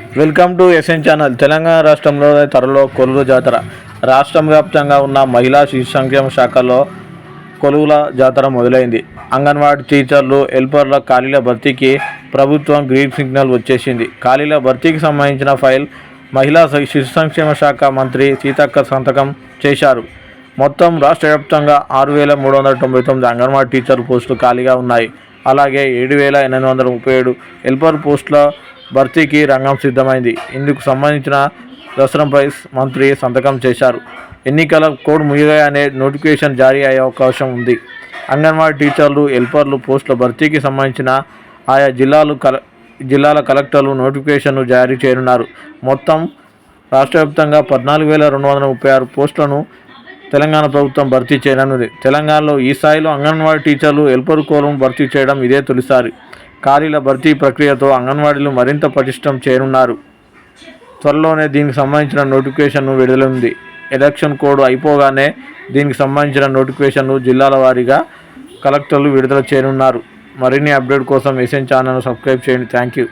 Welcome to SN channel. Telangana రాష్ట్రంలో త్వరలో కొలువు జాతర. రాష్ట్రం వ్యాప్తంగా ఉన్న మహిళా శిశు సంక్షేమ శాఖలో కొలువుల జాతర మొదలైంది. అంగన్వాడీ టీచర్లు హెల్పర్ల ఖాళీల భర్తీకి ప్రభుత్వం గ్రీన్ సిగ్నల్ వచ్చేసింది. ఖాళీల భర్తీకి సంబంధించిన ఫైల్ మహిళా శిశు సంక్షేమ శాఖ మంత్రి సీతక్క సంతకం చేశారు. మొత్తం రాష్ట్ర వ్యాప్తంగా ఆరు వేల మూడు వందల తొంభై తొమ్మిది అంగన్వాడీ టీచర్ పోస్టులు ఖాళీగా ఉన్నాయి. అలాగే ఏడు వేల ఎనిమిది వందల ముప్పై ఏడు హెల్పర్ పోస్టుల భర్తీకి రంగం సిద్ధమైంది. ఇందుకు సంబంధించిన దసరంపై మంత్రి సంతకం చేశారు. ఎన్నికల కోడ్ ముగియగానే నోటిఫికేషన్ జారీ అయ్యే అవకాశం ఉంది. అంగన్వాడీ టీచర్లు హెల్పర్లు పోస్టుల భర్తీకి సంబంధించిన ఆయా జిల్లాలు కల జిల్లాల కలెక్టర్లు నోటిఫికేషన్ను జారీ చేయనున్నారు. మొత్తం రాష్ట్ర వ్యాప్తంగా పద్నాలుగు వేల రెండు వందల ముప్పై ఆరు పోస్టులను తెలంగాణ ప్రభుత్వం భర్తీ చేయనుంది తెలంగాణలో ఈ స్థాయిలో అంగన్వాడీ టీచర్లు ఎల్పరు కోరం భర్తీ చేయడం ఇదే తొలిసారి. ఖాళీల భర్తీ ప్రక్రియతో అంగన్వాడీలు మరింత పటిష్టం చేయనున్నారు. త్వరలోనే దీనికి సంబంధించిన నోటిఫికేషన్ను విడుదలైంది ఎలక్షన్ కోడ్ అయిపోగానే దీనికి సంబంధించిన నోటిఫికేషన్ను జిల్లాల వారీగా కలెక్టర్లు విడుదల చేయనున్నారు. మరిన్ని అప్డేట్ కోసం ఎస్ఎన్ ఛానల్ను సబ్స్క్రైబ్ చేయండి. Thank you.